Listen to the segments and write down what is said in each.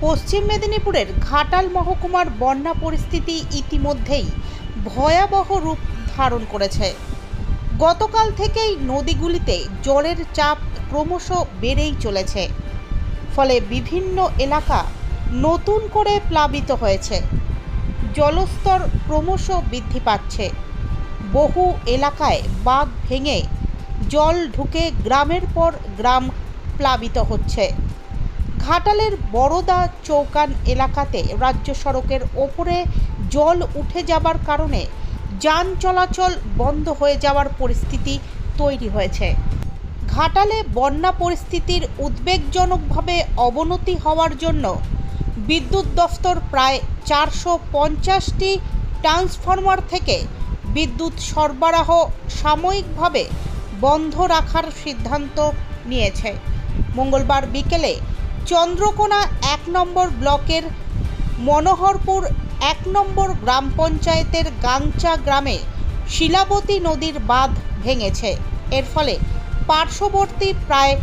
পশ্চিম মেদিনীপুরের ঘাটাল মহকুমার বন্যা পরিস্থিতি ইতিমধ্যেই ভয়াবহ রূপ ধারণ করেছে। গতকাল থেকেই নদীগুলিতে জলের চাপ ক্রমশ বেড়েই চলেছে। ফলে বিভিন্ন এলাকা নতুন করে প্লাবিত হয়েছে। জলস্তর ক্রমশ বৃদ্ধি পাচ্ছে। বহু এলাকায় বাঁধ ভেঙে জল ঢুকে গ্রামের পর গ্রাম প্লাবিত হচ্ছে। ঘাটালের বড়দা চৌকান এলাকাতে রাজ্য সড়কের ওপরে জল উঠে যাবার কারণে যান চলাচল বন্ধ হয়ে যাওয়ার পরিস্থিতি তৈরি হয়েছে। ঘাটালে বন্যা পরিস্থিতির উদ্বেগজনকভাবে অবনতি হওয়ার জন্য বিদ্যুৎ দফতর প্রায় চারশো পঞ্চাশটি ট্রান্সফরমার থেকে বিদ্যুৎ সরবরাহ সাময়িকভাবে বন্ধ রাখার সিদ্ধান্ত নিয়েছে। মঙ্গলবার বিকেলে চন্দ্রকোনা এক নম্বর ব্লকের মনোহরপুর এক নম্বর গ্রাম পঞ্চায়েতের গাংচা গ্রামে শিলাবতী নদীর বাঁধ ভেঙেছে। এর ফলে পার্শ্ববর্তী প্রায়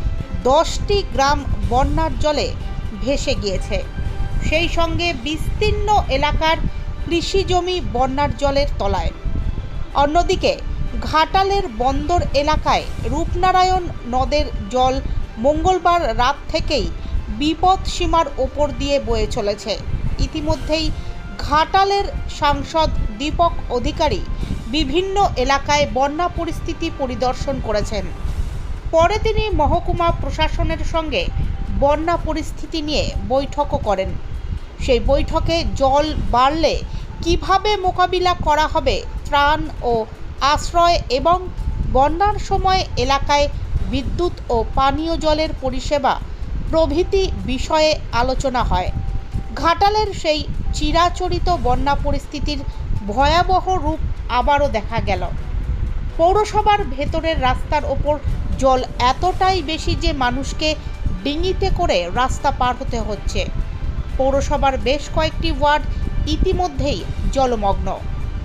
দশটি গ্রাম বন্যার জলে ভেসে গিয়েছে। সেই সঙ্গে বিস্তীর্ণ এলাকার কৃষি জমি বন্যার জলের তলায়। অন্যদিকে ঘাটালের বন্দর এলাকায় রূপনারায়ণ নদের জল মঙ্গলবার রাত থেকেই বিপদ সীমার ওপর দিয়ে বয়ে চলেছে। ইতিমধ্যেই ঘাটালের সাংসদ, দীপক অধিকারী বিভিন্ন এলাকায় বন্যা পরিস্থিতি পরিদর্শন করেছেন। পরে তিনি মহকুমা প্রশাসনের সঙ্গে বন্যা পরিস্থিতি নিয়ে বৈঠকও করেন। সেই বৈঠকে জল বাড়লে কীভাবে মোকাবিলা করা হবে ত্রাণ ও আশ্রয় এবং বন্যার সময় এলাকায় বিদ্যুৎ ও পানীয় জলের পরিষেবা প্রভৃতি বিষয়ে আলোচনা হয়। ঘাটালের সেই চিরাচরিত বন্যা পরিস্থিতির ভয়াবহ রূপ আবারও দেখা গেল। পৌরসভার ভেতরের রাস্তার ওপর জল এতটাই বেশি যে মানুষকে ডিঙিতে করে রাস্তা পার হতে হচ্ছে। পৌরসভার বেশ কয়েকটি ওয়ার্ড ইতিমধ্যেই জলমগ্ন।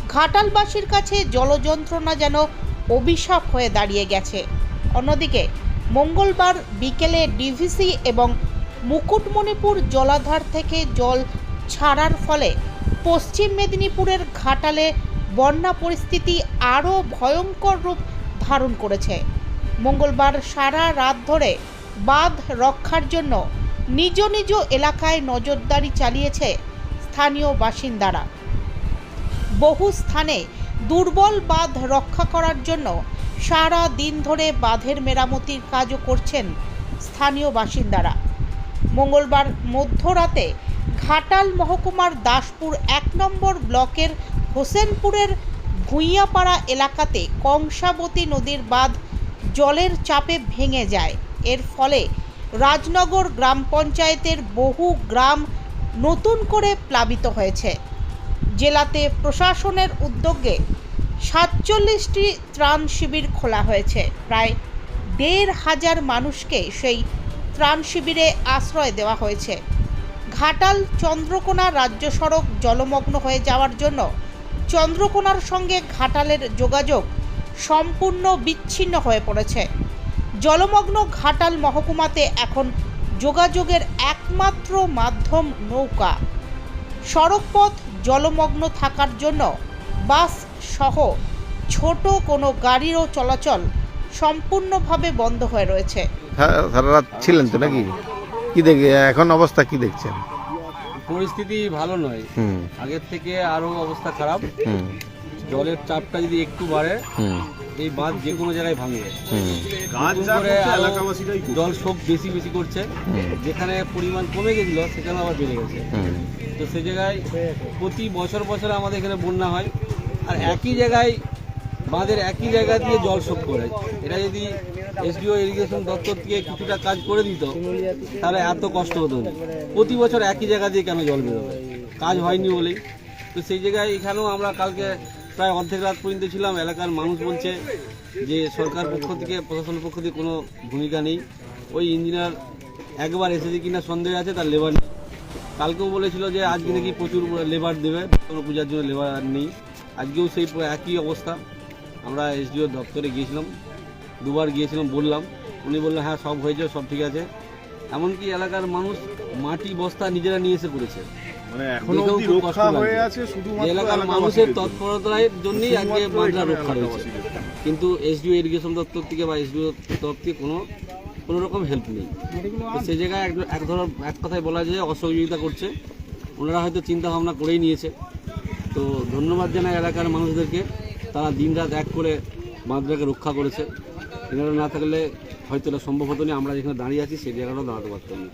ঘাটালবাসীর কাছে জলযন্ত্রণা যেন অভিশাপ হয়ে দাঁড়িয়ে গেছে। অন্যদিকে মঙ্গলবার বিকেলে ডিভিসি এবং মুকুটমণিপুর জলাধার থেকে জল ছাড়ার ফলে পশ্চিম মেদিনীপুরের ঘাটালে বন্যা পরিস্থিতি আরও ভয়ঙ্কর রূপ ধারণ করেছে। মঙ্গলবার সারা রাত ধরে বাঁধ রক্ষার জন্য নিজ নিজ এলাকায় নজরদারি চালিয়েছে স্থানীয় বাসিন্দারা। বহু স্থানে দুর্বল বাঁধ রক্ষা করার জন্য সারা দিন ধরে বাঁধের মেরামতির কাজও করছেন স্থানীয় বাসিন্দারা। মঙ্গলবার মধ্যরাতে ঘাটাল মহকুমার দাসপুর এক নম্বর ব্লকের হোসেনপুরের ভুইয়াপাড়া এলাকাতে কংসাবতী নদীর বাঁধ জলের চাপে ভেঙে যায়। এর ফলে রাজনগর গ্রাম পঞ্চায়েতের বহু গ্রাম নতুন করে প্লাবিত হয়েছে। জেলাতে প্রশাসনের উদ্যোগে সাতচল্লিশটি ত্রাণ শিবির খোলা হয়েছে। প্রায় দেড় হাজার মানুষকে সেই ত্রাণ শিবিরে আশ্রয় দেওয়া হয়েছে। ঘাটাল চন্দ্রকোনা রাজ্য সড়ক জলমগ্ন হয়ে যাওয়ার জন্য চন্দ্রকোনার সঙ্গে ঘাটালের যোগাযোগ সম্পূর্ণ বিচ্ছিন্ন হয়ে পড়েছে। জলমগ্ন ঘাটাল মহকুমাতে এখন যোগাযোগের একমাত্র মাধ্যম নৌকা। সড়কপথ জলমগ্ন থাকার জন্য বাস সহ ছোট কোনো গাড়িরও চলাচল সম্পূর্ণভাবে বন্ধ হয়ে রয়েছে। সারা সারা রাত ছিলেন তো নাকি? কি দেখে এখন অবস্থা কি দেখছেন? পরিস্থিতি ভালো নয়। আগের থেকে আরও অবস্থা খারাপ। জলের চাপটা যদি একটু বাড়ে এই বাঁধ যে কোনো জায়গায় ভাঙবে জল শোক বেশি বেশি করছে। যেখানে পরিমাণ কমে গেছিল সেখানে আবার বেড়ে গেছে। তো সে জায়গায় প্রতি বছর বছর আমাদের এখানে বন্যা হয়। আর একই জায়গায়, বাঁধের একই জায়গা দিয়ে জল শোধ করে। এটা যদি এসডিও ইরিগেশন দপ্তর থেকে কিছুটা কাজ করে দিত, তাহলে এত কষ্ট হতো না। প্রতি বছর একই জায়গা দিয়ে কেন জল বেরোবে? কাজ হয়নি বলেই। তো সেই জায়গায় এখানেও আমরা কালকে প্রায় অর্ধেক রাত পর্যন্ত ছিলাম। এলাকার মানুষ বলছে যে সরকার পক্ষ থেকে প্রশাসনের পক্ষ থেকে কোনো ভূমিকা নেই। ওই ইঞ্জিনিয়ার একবার এসেছে কিনা সন্দেহ আছে, তার লেবার নেই। কালকেও বলেছিল যে আজকে নাকি প্রচুর লেবার দেবে কোনো পূজার জন্য লেবার নেই। আজকেও সেই একই অবস্থা। আমরা এসডিও দপ্তরে গিয়েছিলাম দুবার গিয়েছিলাম বললাম। উনি বললেন হ্যাঁ সব হয়েছে সব ঠিক আছে। এমনকি এলাকার মানুষ মাটি বস্তা নিজেরা নিয়ে এসে করেছে। মানে এলাকার মানুষের। তৎপরতার জন্যই আজকে বাঁধটা রক্ষা রয়েছে কিন্তু এসডিও ইরিগেশন দপ্তর থেকে বা এসডিও তরফ থেকে কোনো কোনো রকম হেল্প নেই। সে জায়গায় এক এক ধর এক কথায় বলা যায় অসহযোগিতা করছে। ওনারা হয়তো চিন্তা ভাবনা করেই নিয়েছে। তো ধন্যবাদ জানাই এলাকার মানুষদেরকে। তারা দিন রাত এক করে মাদ্রাকে রক্ষা করেছে। এনারা না থাকলে হয়তো এটা সম্ভব হতো না। আমরা যেখানে দাঁড়িয়ে আছি সেই জায়গাটাও দাঁড়াতে পারতাম না।